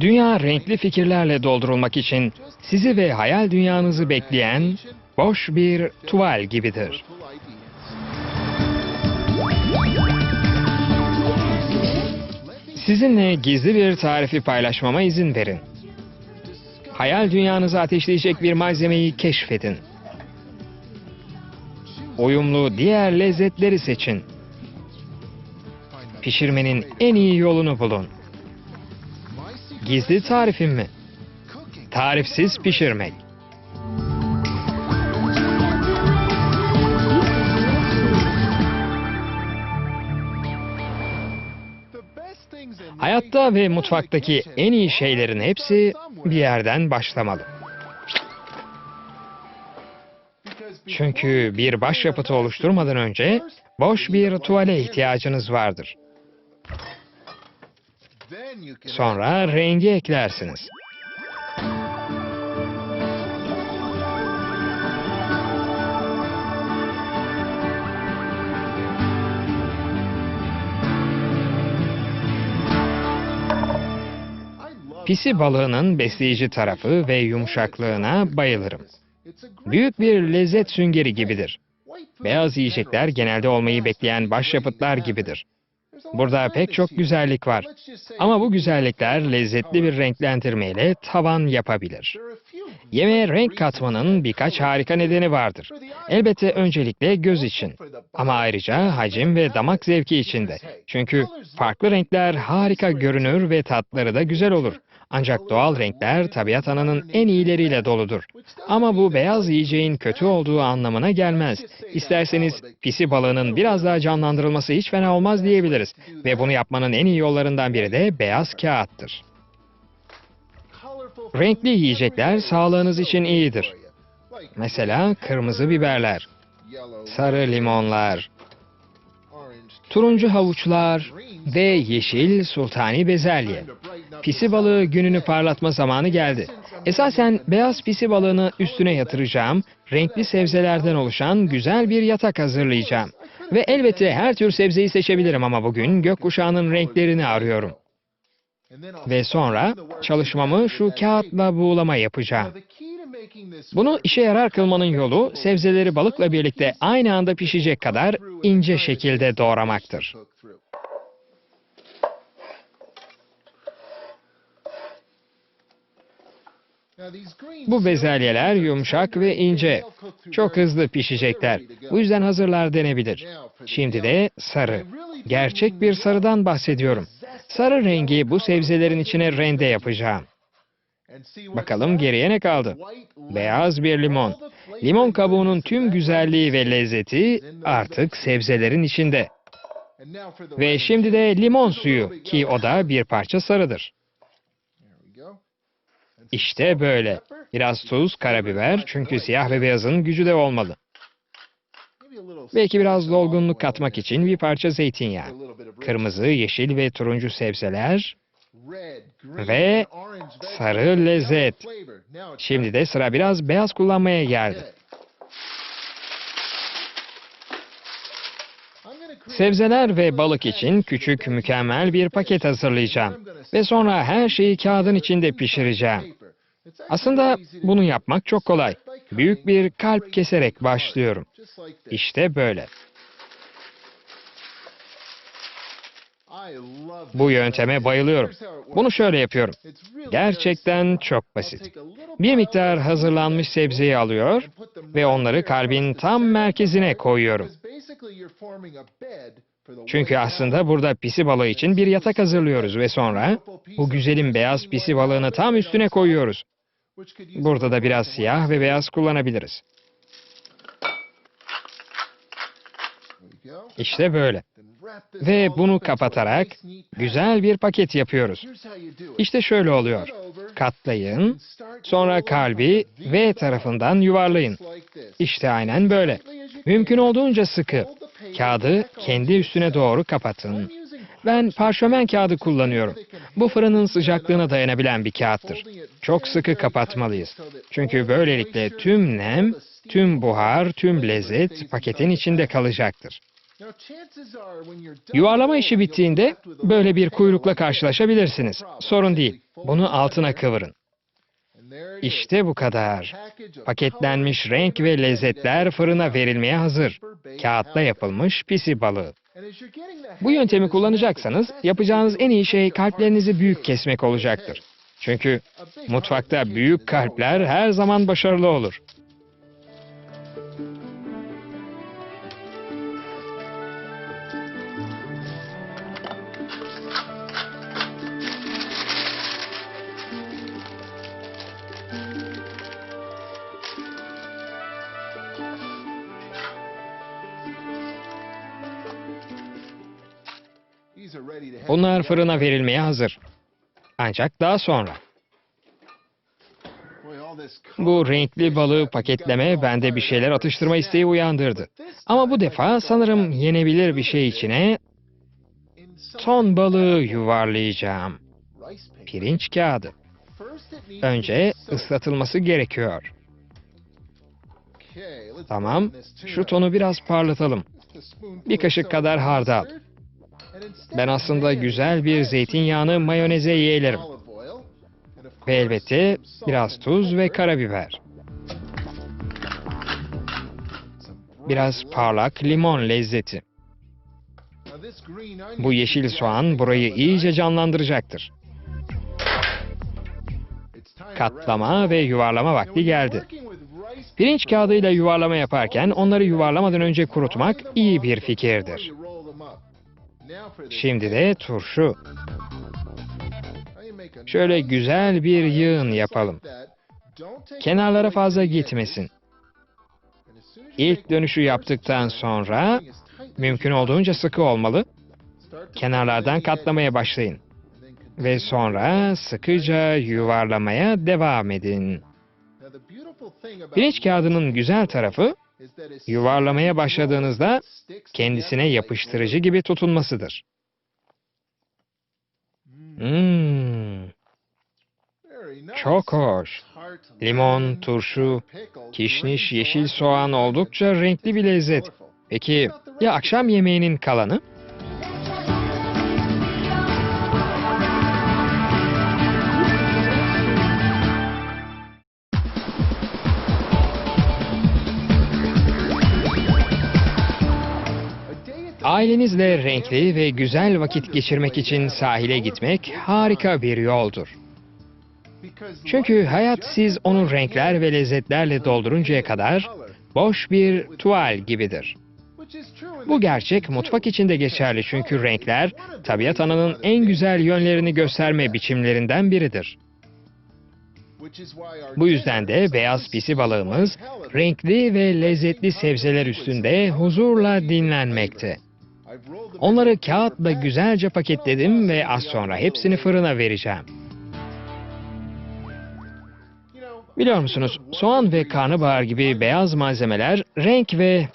Dünya renkli fikirlerle doldurulmak için sizi ve hayal dünyanızı bekleyen boş bir tuval gibidir. Sizinle gizli bir tarifi paylaşmama izin verin. Hayal dünyanızı ateşleyecek bir malzemeyi keşfedin. Uyumlu diğer lezzetleri seçin. Pişirmenin en iyi yolunu bulun. Gizli tarifim mi? Tarifsiz pişirmek. Hayatta ve mutfaktaki en iyi şeylerin hepsi bir yerden başlamalı. Çünkü bir başyapıtı oluşturmadan önce boş bir tuvale ihtiyacınız vardır. Sonra rengi eklersiniz. Pisi balığının besleyici tarafı ve yumuşaklığına bayılırım. Büyük bir lezzet süngeri gibidir. Beyaz yiyecekler genelde olmayı bekleyen başyapıtlar gibidir. Burada pek çok güzellik var. Ama bu güzellikler lezzetli bir renklendirmeyle tavan yapabilir. Yemeğe renk katmanın birkaç harika nedeni vardır. Elbette öncelikle göz için. Ama ayrıca hacim ve damak zevki için de. Çünkü farklı renkler harika görünür ve tatları da güzel olur. Ancak doğal renkler tabiat ananın en iyileriyle doludur. Ama bu beyaz yiyeceğin kötü olduğu anlamına gelmez. İsterseniz pisi balığının biraz daha canlandırılması hiç fena olmaz diyebiliriz. Ve bunu yapmanın en iyi yollarından biri de beyaz kağıttır. Renkli yiyecekler sağlığınız için iyidir. Mesela kırmızı biberler, sarı limonlar, turuncu havuçlar ve yeşil sultani bezelye. Pisi balığı gününü parlatma zamanı geldi. Esasen beyaz pisi balığını üstüne yatıracağım, renkli sebzelerden oluşan güzel bir yatak hazırlayacağım. Ve elbette her tür sebzeyi seçebilirim ama bugün gökkuşağının renklerini arıyorum. Ve sonra çalışmamı şu kağıtla buğulama yapacağım. Bunu işe yarar kılmanın yolu sebzeleri balıkla birlikte aynı anda pişecek kadar ince şekilde doğramaktır. Bu bezelyeler yumuşak ve ince. Çok hızlı pişecekler. Bu yüzden hazırlar denebilir. Şimdi de sarı. Gerçek bir sarıdan bahsediyorum. Sarı rengi bu sebzelerin içine rende yapacağım. Bakalım geriye ne kaldı? Beyaz bir limon. Limon kabuğunun tüm güzelliği ve lezzeti artık sebzelerin içinde. Ve şimdi de limon suyu ki o da bir parça sarıdır. İşte böyle. Biraz tuz, karabiber çünkü siyah ve beyazın gücü de olmalı. Belki biraz dolgunluk katmak için bir parça zeytinyağı. Kırmızı, yeşil ve turuncu sebzeler ve sarı lezzet. Şimdi de sıra biraz beyaz kullanmaya geldi. Sebzeler ve balık için küçük mükemmel bir paket hazırlayacağım. Ve sonra her şeyi kağıdın içinde pişireceğim. Aslında bunu yapmak çok kolay. Büyük bir kalp keserek başlıyorum. İşte böyle. Bu yönteme bayılıyorum. Bunu şöyle yapıyorum. Gerçekten çok basit. Bir miktar hazırlanmış sebzeyi alıyor ve onları kalbin tam merkezine koyuyorum. Çünkü aslında burada pisi balığı için bir yatak hazırlıyoruz ve sonra bu güzelim beyaz pisi balığını tam üstüne koyuyoruz. Burada da biraz siyah ve beyaz kullanabiliriz. İşte böyle. Ve bunu kapatarak güzel bir paket yapıyoruz. İşte şöyle oluyor. Katlayın, sonra kalbi V tarafından yuvarlayın. İşte aynen böyle. Mümkün olduğunca sıkı. Kağıdı kendi üstüne doğru kapatın. Ben parşömen kağıdı kullanıyorum. Bu fırının sıcaklığına dayanabilen bir kağıttır. Çok sıkı kapatmalıyız. Çünkü böylelikle tüm nem, tüm buhar, tüm lezzet paketin içinde kalacaktır. Yuvarlama işi bittiğinde böyle bir kuyrukla karşılaşabilirsiniz. Sorun değil. Bunu altına kıvırın. İşte bu kadar. Paketlenmiş renk ve lezzetler fırına verilmeye hazır. Kağıtta yapılmış pisi balığı. Bu yöntemi kullanacaksanız yapacağınız en iyi şey kalplerinizi büyük kesmek olacaktır. Çünkü mutfakta büyük kalpler her zaman başarılı olur. Bunlar fırına verilmeye hazır. Ancak daha sonra. Bu renkli balığı paketleme bende bir şeyler atıştırma isteği uyandırdı. Ama bu defa sanırım yenebilir bir şey içine ton balığı yuvarlayacağım. Pirinç kağıdı. Önce ıslatılması gerekiyor. Tamam, şu tonu biraz parlatalım. Bir kaşık kadar hardal. Ben aslında güzel bir zeytinyağını mayoneze yeğlerim. Ve elbette biraz tuz ve karabiber. Biraz parlak limon lezzeti. Bu yeşil soğan burayı iyice canlandıracaktır. Katlama ve yuvarlama vakti geldi. Pirinç kağıdıyla yuvarlama yaparken onları yuvarlamadan önce kurutmak iyi bir fikirdir. Şimdi de turşu. Şöyle güzel bir yığın yapalım. Kenarlara fazla gitmesin. İlk dönüşü yaptıktan sonra mümkün olduğunca sıkı olmalı. Kenarlardan katlamaya başlayın. Ve sonra sıkıca yuvarlamaya devam edin. Pirinç kağıdının güzel tarafı yuvarlamaya başladığınızda kendisine yapıştırıcı gibi tutunmasıdır. Hmm, çok hoş. Limon, turşu, kişniş, yeşil soğan oldukça renkli bir lezzet. Peki ya akşam yemeğinin kalanı? Ailenizle renkli ve güzel vakit geçirmek için sahile gitmek harika bir yoldur. Çünkü hayat siz onu renkler ve lezzetlerle dolduruncaya kadar boş bir tuval gibidir. Bu gerçek mutfak için de geçerli çünkü renkler tabiat ananın en güzel yönlerini gösterme biçimlerinden biridir. Bu yüzden de beyaz pisi balığımız renkli ve lezzetli sebzeler üstünde huzurla dinlenmekte. Onları kağıtla güzelce paketledim ve az sonra hepsini fırına vereceğim. Biliyor musunuz, soğan ve karnabahar gibi beyaz malzemeler renk ve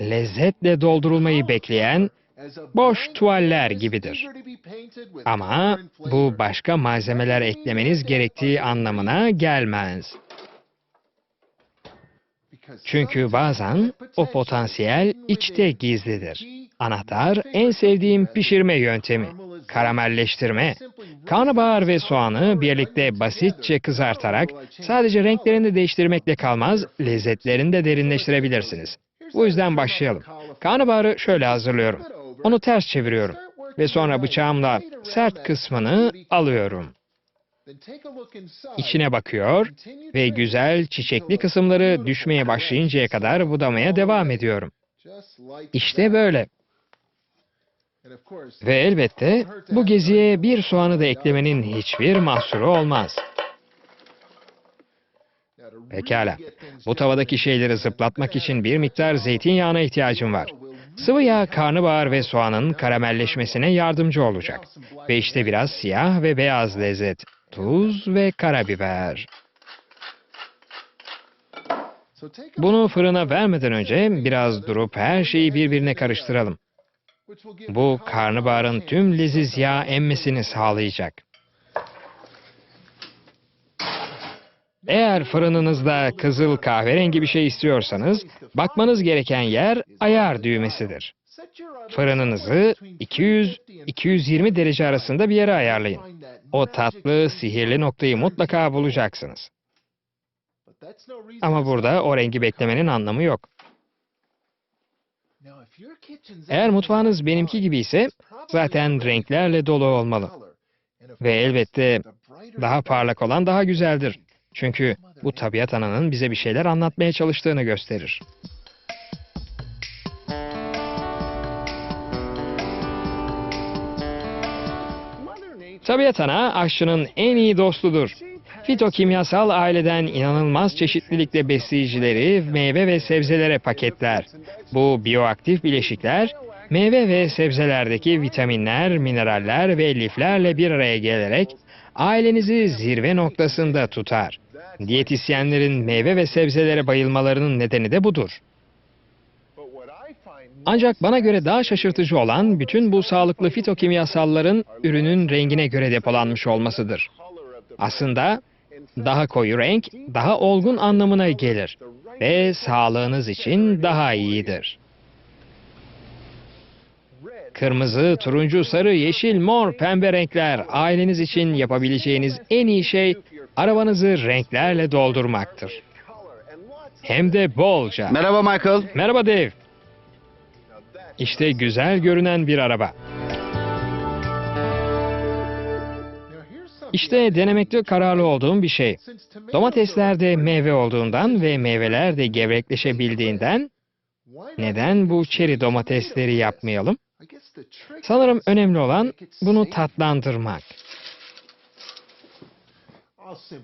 lezzetle doldurulmayı bekleyen boş tuvaller gibidir. Ama bu başka malzemeler eklemeniz gerektiği anlamına gelmez. Çünkü bazen o potansiyel içte gizlidir. Anahtar en sevdiğim pişirme yöntemi. Karamelleştirme. Karnabahar ve soğanı birlikte basitçe kızartarak sadece renklerini değiştirmekle kalmaz, lezzetlerini de derinleştirebilirsiniz. Bu yüzden başlayalım. Karnabaharı şöyle hazırlıyorum. Onu ters çeviriyorum ve sonra bıçağımla sert kısmını alıyorum. İçine bakıyor ve güzel çiçekli kısımları düşmeye başlayıncaya kadar budamaya devam ediyorum. İşte böyle. Ve elbette bu geziye bir soğanı da eklemenin hiçbir mahsuru olmaz. Pekala. Bu tavadaki şeyleri zıplatmak için bir miktar zeytinyağına ihtiyacım var. Sıvı yağ karnabahar ve soğanın karamelleşmesine yardımcı olacak. Ve işte biraz siyah ve beyaz lezzet. Tuz ve karabiber. Bunu fırına vermeden önce biraz durup her şeyi birbirine karıştıralım. Bu karnabaharın tüm leziz yağ emmesini sağlayacak. Eğer fırınınızda kızıl kahverengi bir şey istiyorsanız, bakmanız gereken yer ayar düğmesidir. Fırınınızı 200-220 derece arasında bir yere ayarlayın. O tatlı, sihirli noktayı mutlaka bulacaksınız. Ama burada o rengi beklemenin anlamı yok. Eğer mutfağınız benimki gibi ise zaten renklerle dolu olmalı. Ve elbette daha parlak olan daha güzeldir. Çünkü bu tabiat ananın bize bir şeyler anlatmaya çalıştığını gösterir. Tabiat ana aşçının en iyi dostudur. Fitokimyasal aileden inanılmaz çeşitlilikle besleyicileri meyve ve sebzelere paketler. Bu bioaktif bileşikler meyve ve sebzelerdeki vitaminler, mineraller ve liflerle bir araya gelerek ailenizi zirve noktasında tutar. Diyetisyenlerin meyve ve sebzelere bayılmalarının nedeni de budur. Ancak bana göre daha şaşırtıcı olan bütün bu sağlıklı fitokimyasalların ürünün rengine göre depolanmış olmasıdır. Aslında daha koyu renk daha olgun anlamına gelir ve sağlığınız için daha iyidir. Kırmızı, turuncu, sarı, yeşil, mor, pembe renkler aileniz için yapabileceğiniz en iyi şey arabanızı renklerle doldurmaktır. Hem de bolca. Merhaba Michael. Merhaba Dave. İşte güzel görünen bir araba. İşte denemekte kararlı olduğum bir şey. Domatesler de meyve olduğundan ve meyveler de gevrekleşebildiğinden neden bu çeri domatesleri yapmayalım? Sanırım önemli olan bunu tatlandırmak.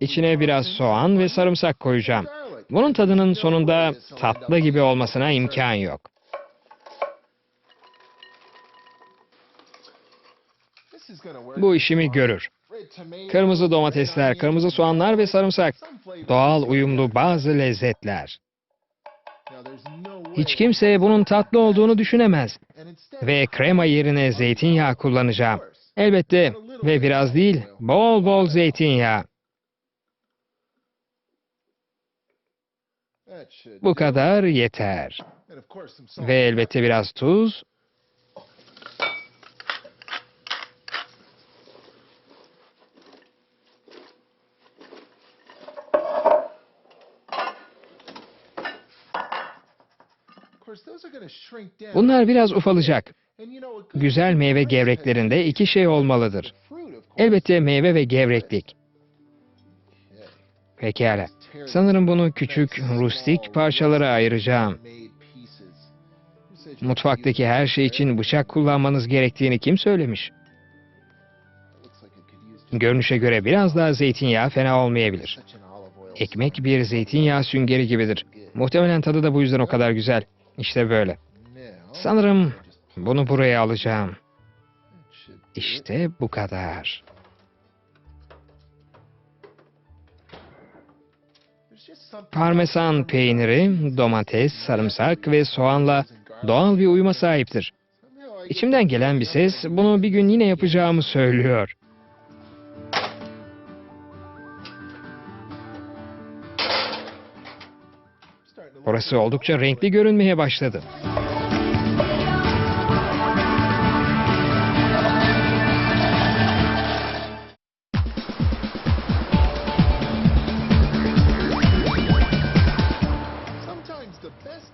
İçine biraz soğan ve sarımsak koyacağım. Bunun tadının sonunda tatlı gibi olmasına imkan yok. Bu işimi görür. Kırmızı domatesler, kırmızı soğanlar ve sarımsak. Doğal uyumlu bazı lezzetler. Hiç kimse bunun tatlı olduğunu düşünemez. Ve krema yerine zeytinyağı kullanacağım. Elbette ve biraz değil, bol bol zeytinyağı. Bu kadar yeter. Ve elbette biraz tuz. Bunlar biraz ufalacak. Güzel meyve gevreklerinde iki şey olmalıdır. Elbette meyve ve gevreklik. Pekala. Sanırım bunu küçük, rustik parçalara ayıracağım. Mutfaktaki her şey için bıçak kullanmanız gerektiğini kim söylemiş? Görünüşe göre biraz daha zeytinyağı fena olmayabilir. Ekmek bir zeytinyağı süngeri gibidir. Muhtemelen tadı da bu yüzden o kadar güzel. İşte böyle. Sanırım bunu buraya alacağım. İşte bu kadar. Parmesan peyniri, domates, sarımsak ve soğanla doğal bir uyuma sahiptir. İçimden gelen bir ses bunu bir gün yine yapacağımı söylüyor. Orası oldukça renkli görünmeye başladı.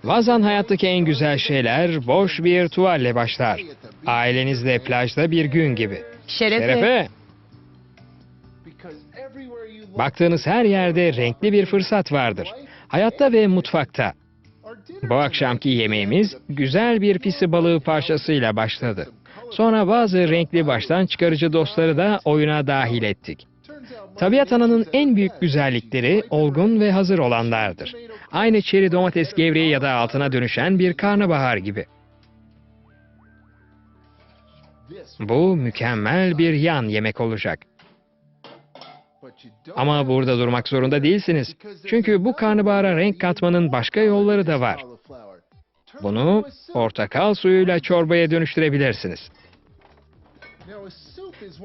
Bazen hayattaki en güzel şeyler boş bir tuvalle başlar. Ailenizle plajda bir gün gibi. Şerefe. Şerefe, baktığınız her yerde renkli bir fırsat vardır. Hayatta ve mutfakta. Bu akşamki yemeğimiz güzel bir pisi balığı parçasıyla başladı. Sonra bazı renkli baştan çıkarıcı dostları da oyuna dahil ettik. Tabiat ananın en büyük güzellikleri olgun ve hazır olanlardır. Aynı çeri domates gevreği ya da altına dönüşen bir karnabahar gibi. Bu mükemmel bir yan yemek olacak. Ama burada durmak zorunda değilsiniz. Çünkü bu karnabahara renk katmanın başka yolları da var. Bunu portakal suyuyla çorbaya dönüştürebilirsiniz.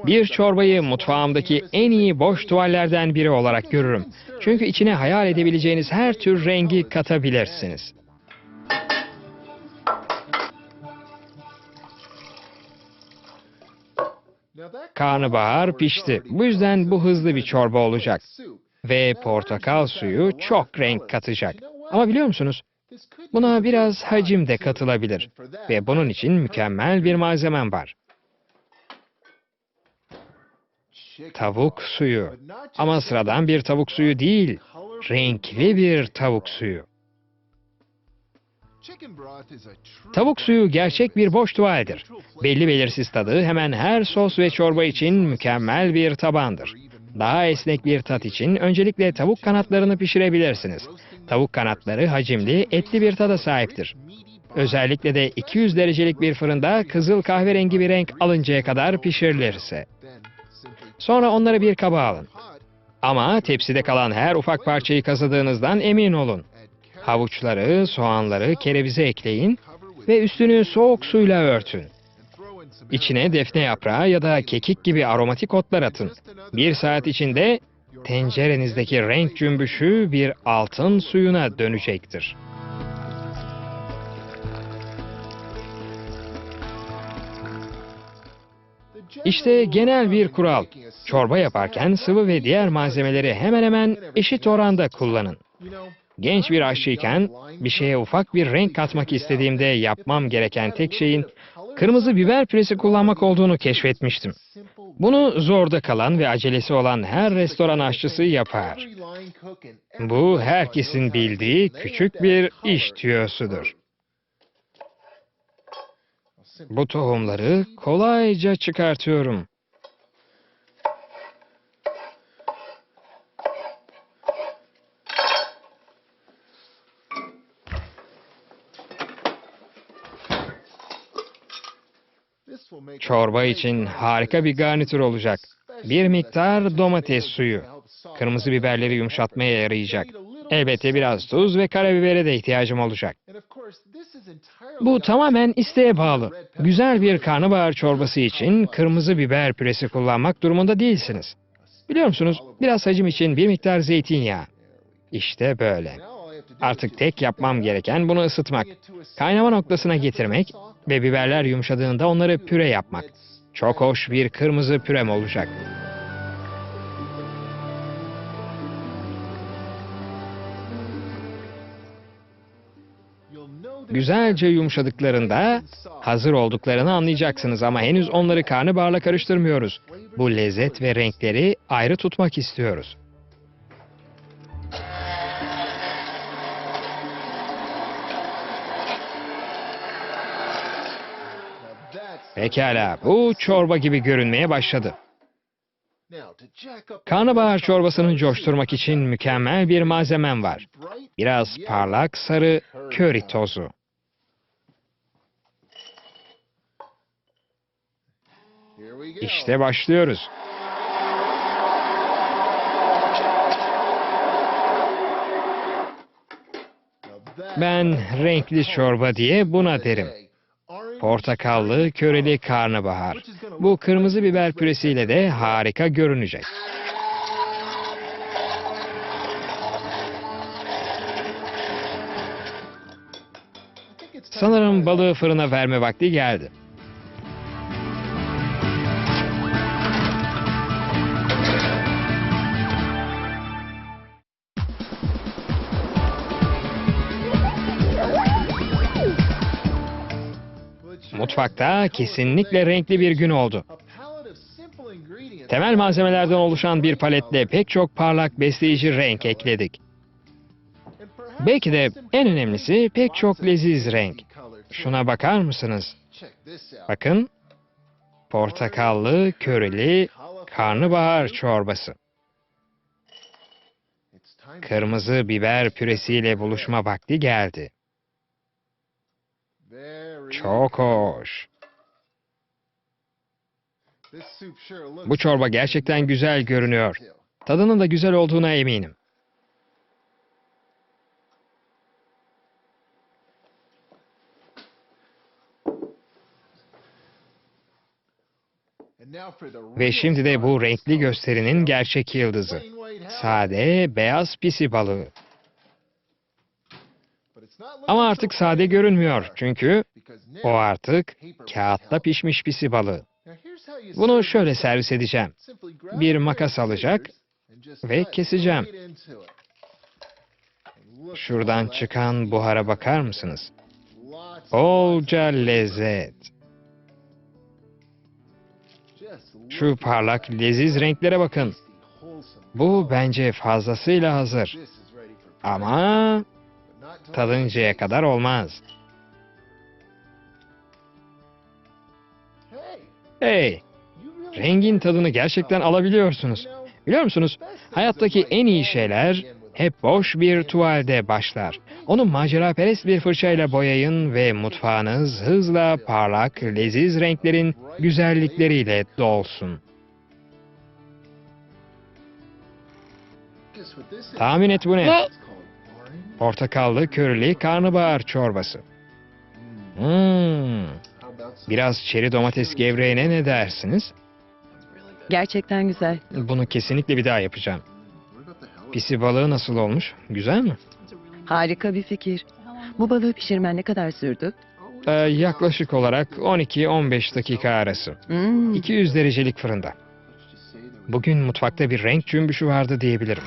Bir çorbayı mutfağımdaki en iyi boş tuvallerden biri olarak görürüm. Çünkü içine hayal edebileceğiniz her tür rengi katabilirsiniz. Karnabahar pişti. Bu yüzden bu hızlı bir çorba olacak. Ve portakal suyu çok renk katacak. Ama biliyor musunuz? Buna biraz hacim de katılabilir. Ve bunun için mükemmel bir malzemem var. Tavuk suyu. Ama sıradan bir tavuk suyu değil. Renkli bir tavuk suyu. Tavuk suyu gerçek bir boş tuvaldir. Belli belirsiz tadı hemen her sos ve çorba için mükemmel bir tabandır. Daha esnek bir tat için öncelikle tavuk kanatlarını pişirebilirsiniz. Tavuk kanatları hacimli, etli bir tada sahiptir. Özellikle de 200 derecelik bir fırında kızıl kahverengi bir renk alıncaya kadar pişirilirse. Sonra onları bir kaba alın. Ama tepside kalan her ufak parçayı kazıdığınızdan emin olun. Havuçları, soğanları kerevize ekleyin ve üstünü soğuk suyla örtün. İçine defne yaprağı ya da kekik gibi aromatik otlar atın. Bir saat içinde tencerenizdeki renk cümbüşü bir altın suyuna dönecektir. İşte genel bir kural. Çorba yaparken sıvı ve diğer malzemeleri hemen hemen eşit oranda kullanın. Genç bir aşçıyken bir şeye ufak bir renk katmak istediğimde yapmam gereken tek şeyin kırmızı biber püresi kullanmak olduğunu keşfetmiştim. Bunu zorda kalan ve acelesi olan her restoran aşçısı yapar. Bu herkesin bildiği küçük bir iş tüyosudur. Bu tohumları kolayca çıkartıyorum. Çorba için harika bir garnitür olacak. Bir miktar domates suyu. Kırmızı biberleri yumuşatmaya yarayacak. Elbette biraz tuz ve karabibere de ihtiyacım olacak. Bu tamamen isteğe bağlı. Güzel bir karnabahar çorbası için kırmızı biber püresi kullanmak durumunda değilsiniz. Biliyor musunuz, biraz hacim için bir miktar zeytinyağı. İşte böyle. Artık tek yapmam gereken bunu ısıtmak. Kaynama noktasına getirmek ve biberler yumuşadığında onları püre yapmak. Çok hoş bir kırmızı pürem olacak. Güzelce yumuşadıklarında hazır olduklarını anlayacaksınız ama henüz onları karnabaharla karıştırmıyoruz. Bu lezzet ve renkleri ayrı tutmak istiyoruz. Pekala, bu çorba gibi görünmeye başladı. Karnabahar çorbasını coşturmak için mükemmel bir malzemem var. Biraz parlak sarı köri tozu. İşte başlıyoruz. Ben renkli çorba diye buna derim. Portakallı, köreli karnabahar. Bu kırmızı biber püresiyle de harika görünecek. Sanırım balığı fırına verme vakti geldi. Mutfakta kesinlikle renkli bir gün oldu. Temel malzemelerden oluşan bir paletle pek çok parlak besleyici renk ekledik. Belki de en önemlisi pek çok leziz renk. Şuna bakar mısınız? Bakın. Portakallı, köreli, karnabahar çorbası. Kırmızı biber püresiyle buluşma vakti geldi. Çok hoş. Bu çorba gerçekten güzel görünüyor. Tadının da güzel olduğuna eminim. Ve şimdi de bu renkli gösterinin gerçek yıldızı. Sade, beyaz pisi balığı. Ama artık sade görünmüyor çünkü o artık kağıtta pişmiş pisi balığı. Bunu şöyle servis edeceğim. Bir makas alacak ve keseceğim. Şuradan çıkan buhara bakar mısınız? Bolca lezzet. Şu parlak, leziz renklere bakın. Bu bence fazlasıyla hazır. Ama tadıncaya kadar olmaz. Hey, rengin tadını gerçekten alabiliyorsunuz. Biliyor musunuz? Hayattaki en iyi şeyler hep boş bir tuvalde başlar. Onu maceraperest bir fırçayla boyayın ve mutfağınız hızla parlak, leziz renklerin güzellikleriyle dolsun. Tahmin et bu ne? Portakallı körili karnabahar çorbası. Hmm, biraz çeri domates gevreğine ne dersiniz? Gerçekten güzel. Bunu kesinlikle bir daha yapacağım. Pisi balığı nasıl olmuş? Güzel mi? Harika bir fikir. Bu balığı pişirmen ne kadar sürdü? Ee, yaklaşık olarak 12-15 dakika arası. Hmm, 200 derecelik fırında. Bugün mutfakta bir renk cümbüşü vardı diyebilirim.